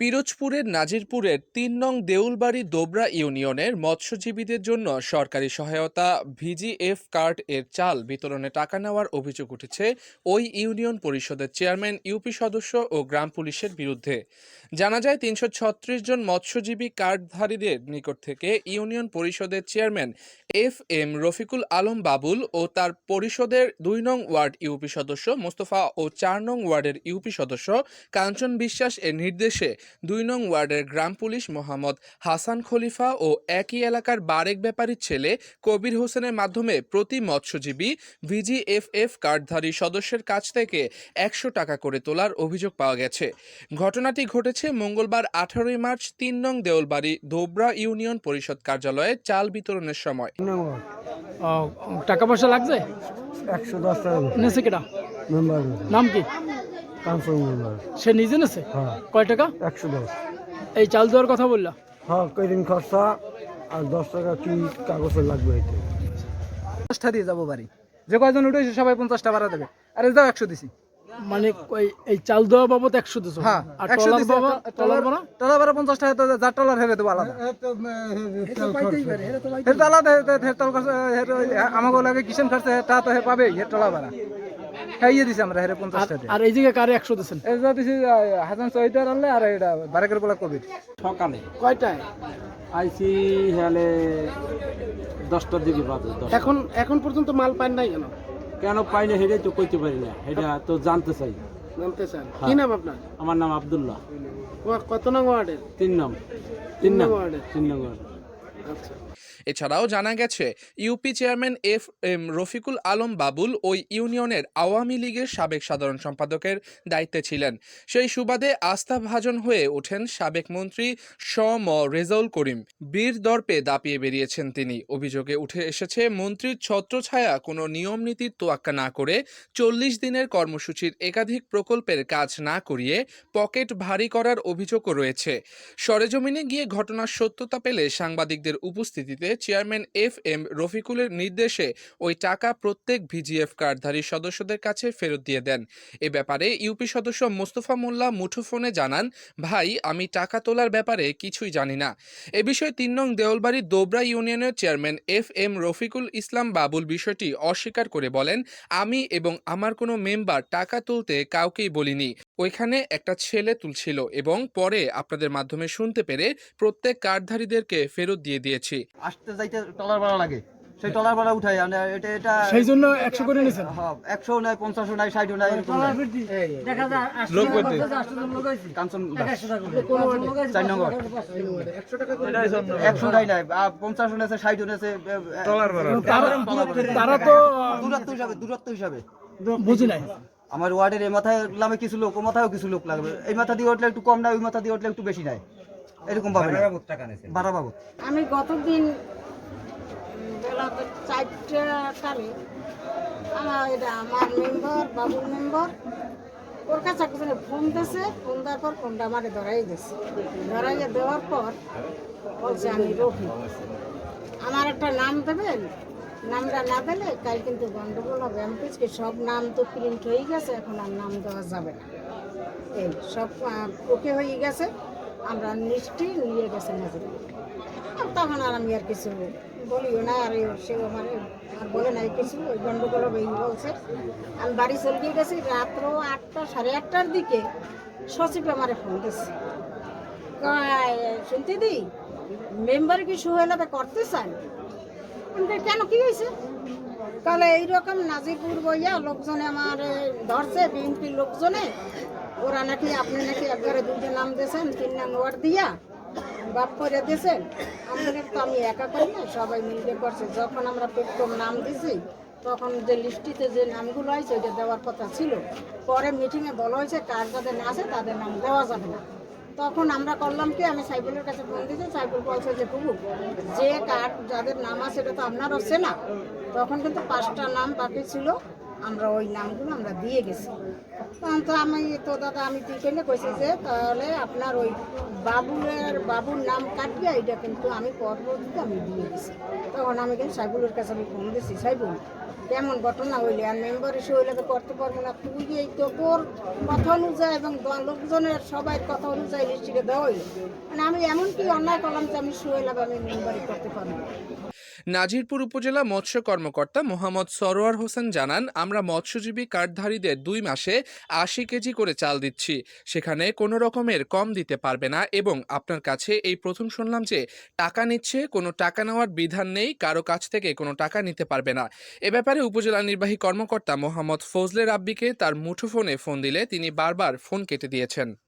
পিরোজপুরের নাজিরপুরের তিন নং দেউলবাড়ি দোবরা ইউনিয়নের মৎস্যজীবীদের জন্য সরকারি সহায়তা, ভিজিএফ কার্ড এর চাল বিতরণে টাকা নেওয়ার অভিযোগ উঠেছে ওই ইউনিয়ন পরিষদের চেয়ারম্যান, ইউপি সদস্য ও গ্রাম পুলিশের বিরুদ্ধে। জানা যায়, তিনশো ছত্রিশ জন মৎস্যজীবী কার্ডধারীদের নিকট থেকে ইউনিয়ন পরিষদের chairman F M Rafiqul Alam Babul ও তার পরিষদের দুই নং ওয়ার্ড ইউপি সদস্য মোস্তফা ও চার নং ওয়ার্ডের ইউপি সদস্য কাঞ্চন বিশ্বাস এর নির্দেশে দুই নং ওয়ার্ডের গ্রাম পুলিশ মোহাম্মদ হাসান খলিফা ও একই এলাকার বারেক ব্যাপারীর ছেলে কবির হোসেনের মাধ্যমে প্রতি মৎস্যজীবী ভিজিএফএফ কার্ডধারী সদস্যের কাছ থেকে একশো টাকা করে তোলার অভিযোগ পাওয়া গেছে। ঘটনাটি ঘটেছে মঙ্গলবার আঠারোই মার্চ তিন নং দেওলবাড়ি ধোবরা ইউনিয়ন পরিষদ কার্যালয়ে চাল বিতরণের সময়। টাকা পয়সা লাগছে একশো দশ টাকা। নাম কি? সে নিজে নেছে? হ্যাঁ। কয় টাকা? একশো দশ। এই চাল দেওয়ার কথা বললা? হ্যাঁ কয়দিন খরচা? আর দশ টাকা কি কাগজে লাগবে এতে? পঞ্চাশটা দিয়ে যাব বাড়ি। যে কয়জন উঠেছে সবাই পঞ্চাশটা ভাড়া দেবে। আরে যাও একশো দিছি। মানে এই চাল দেওয়া বাবদ একশো দিছো? হ্যাঁ আর একশো টলার বাবা টলার ভাড়া টলার ভাড়া পঞ্চাশ টাকা যার টলার হেরে দেবো আলাদা। হের তো আলাদা হের- আমাকে লাগে কিষেন খরচা তা তো হে পাবে হের টলা ভাড়া হ্যাঁ ইয়ে দিছি আমরা হেরে পঞ্চাশ আর- টাকা। আর এই জায়গায় কারে একশো দিছেন? এই যা দিছি হাসান সহিদার আনলে আর এটা বারেকের বলা কবির। সকালে। কয়টায়? আইসি হেলে দশটার দিকে বাজে এখন এখন পর্যন্ত মাল পান নাই কেন? কেন পাই না সেটাই তো কইতে পারি না। এটা তো জানতে চাই। জানতে চান। হ্যাঁ। কি নাম আপনার? আমার নাম আব্দুল্লাহ। ক- কত নং ওয়ার্ডের? তিন নাম তিন নাম ওয়ার্ডে। তিন নং ওয়ার্ড। আচ্ছা। এছাড়াও জানা গেছে UP chairman F M Rafiqul Alam Babul ওই ইউনিয়নের আওয়ামী লীগের সাবেক সাধারণ সম্পাদকের দায়িত্বে ছিলেন। সেই সুবাদে আস্থাভাজন হয়ে ওঠেন সাবেক মন্ত্রী স ম রেজাউল করিম। বীর দর্পে দাপিয়ে বেরিয়েছেন তিনি। অভিযোগে উঠে এসেছে, মন্ত্রীর ছত্রছায়া কোনো নিয়ম নীতির তোয়াক্কা না করে চল্লিশ দিনের কর্মসূচির একাধিক প্রকল্পের কাজ না করিয়ে পকেট ভারী করার অভিযোগও রয়েছে। সরেজমিনে গিয়ে ঘটনার সত্যতা পেলে সাংবাদিকদের উপস্থিতিতে চেয়ারম্যান এফ এম রফিকুলের নির্দেশে ওই টাকা প্রত্যেক ভিজিএফ কার্ডধারী সদস্যদের কাছে ফেরত দিয়ে দেন। এ ব্যাপারে ইউপি সদস্য মোস্তফা মোল্লা মুঠোফোনে জানান, ভাই, আমি টাকা তোলার ব্যাপারে কিছুই জানি না। এ বিষয়ে তিন নং দেওলবাড়ি দোবরা ইউনিয়নের chairman F M Rafiqul Islam Babul বিষয়টি অস্বীকার করে বলেন, আমি এবং আমার কোনো মেম্বার টাকা তুলতে কাউকেই বলিনি। ওইখানে একটা ছেলে তুলছিল এবং পরে আপনাদের মাধ্যমে শুনতে পেরে প্রত্যেক কার্ডধারীদেরকে ফেরত দিয়ে দিয়েছি। আসতে যাইতে টলার ভাড়া লাগে। সেই টলার ভাড়া উঠাই আমরা এটা এটা সেই জন্য একশো করে নিছেন? হ্যাঁ একশো নাই পঞ্চাশও নাই ষাটও নাই এরকম নাই। কাঞ্চন দাস। চার নম্বর একশো নাই নাই আর পঞ্চাশও নেছে ষাটও নেছে তারা- তারা তো দূরত্ব হিসাবে দূরত্ব হিসাবে। বুঝি নাই। আমার ওয়ার্ডের এই মাথায় নামে কিছু লোক ও মাথায়ও কিছু লোক লাগবে। এই মাথা দিয়ে উঠলে একটু কম নাই ওই মাথা দিয়ে উঠলে একটু বেশি নাই। এরকম না ভাড়া বাবদ আমি গতদিন বেলা আমার এটা আমার মেম্বার বাবুর মেম্বার ওর কাছে একজনে ফোন দিয়েছে। ফোন দেওয়ার পর ফোনটা আমাকে ধরাই দিয়েছে। ধরাইয়ে দেওয়ার পর বলছে আমি রফি আমার একটা নাম দেবেন? নামটা না দিলে কাল কিন্তু গন্ডগোল হবে। আমি বলছি, সব নাম তো প্রিন্ট হয়ে গেছে এখন আর নাম দেওয়া যাবে না। এই সব ওকে হয়ে গেছে। আমরা নিশ্চয়ই নিয়ে গেছে মাঝে তখন আর আমি আর কিছু বলিও না আর সে আমার আর বলে নাই কিছু ওই গন্ডগোল হবে এই বলছে। আমি বাড়ি চলে গিয়ে গেছি রাত্র আটটা সাড়ে আটটার দিকে সচিব আমারে ফোন দিচ্ছে শুনতে দি মেম্বার কি সুহেলাতে করতে চান? কেন কি হয়েছে? তাহলে এইরকম নাজিপুর বইয়া লোকজনে আমার ধরছে বিএনপির লোকজনে। ওরা নাকি, আপনি নাকি একবারে দুইটা নাম দিয়েছেন, তিন নাম ওয়ার্ড দিয়া বাপ করে দিয়েছেন। আমাদের তো আমি একা করি না সবাই মিলে করছে। যখন আমরা প্রথম নাম দিছি, তখন যে লিস্টিতে যে নামগুলো আছে, ওইটা দেওয়ার কথা ছিল। পরে মিটিংয়ে বলা হয়েছে, কার যাদের না আছে, তাদের নাম দেওয়া যাবে না। তখন আমরা করলাম কি, আমি সাইবুলের কাছে ফোন দিয়েছি সাইবুল বলছে যে প্রভু যে কার্ড যাদের নাম আছে সেটা তো আপনার হচ্ছে না তখন কিন্তু পাঁচটা নাম বাকি ছিল, আমরা ওই নামগুলো আমরা দিয়ে গেছি। তখন তো আমি, তো দাদা, আমি টিকেনে কইছি যে, তাহলে আপনার ওই বাবুলের, বাবুর নাম কাটবে এটা কিন্তু আমি পরবর্তীতে আমি দিয়ে গেছি তখন আমি কিন্তু সাইবুলের কাছে আমি ফোন দিয়েছি সাইবুল কেমন ঘটনা হইলে আর মেম্বার এসে হইলে তো করতে পারব না তুই এই তোর কথা অনুযায়ী এবং লোকজনের সবাই কথা অনুযায়ী লিস্টিকে দেওয়া হইল মানে আমি এমন কি অন্যায় করলাম যে আমি সোহেলাভ আমি মেম্বারি করতে পারব। নাজিরপুর উপজেলা মৎস্য কর্মকর্তা মোহাম্মদ সরোয়ার হোসেন জানান, আমরা মৎস্যজীবী কার্ডধারীদের দুই মাসে আশি কেজি করে চাল দিচ্ছি। সেখানে কোনো রকমের কম দিতে পারবে না এবং আপনার কাছে এই প্রথম শুনলাম যে টাকা নিচ্ছে, কোনো টাকা নেওয়ার বিধান নেই, কারও কাছ থেকে কোনো টাকা নিতে পারবে না। এ ব্যাপারে উপজেলা নির্বাহী কর্মকর্তা মোহাম্মদ ফজলে রাব্বিকে তার মুঠোফোনে ফোন দিলে তিনি বারবার ফোন কেটে দিয়েছেন।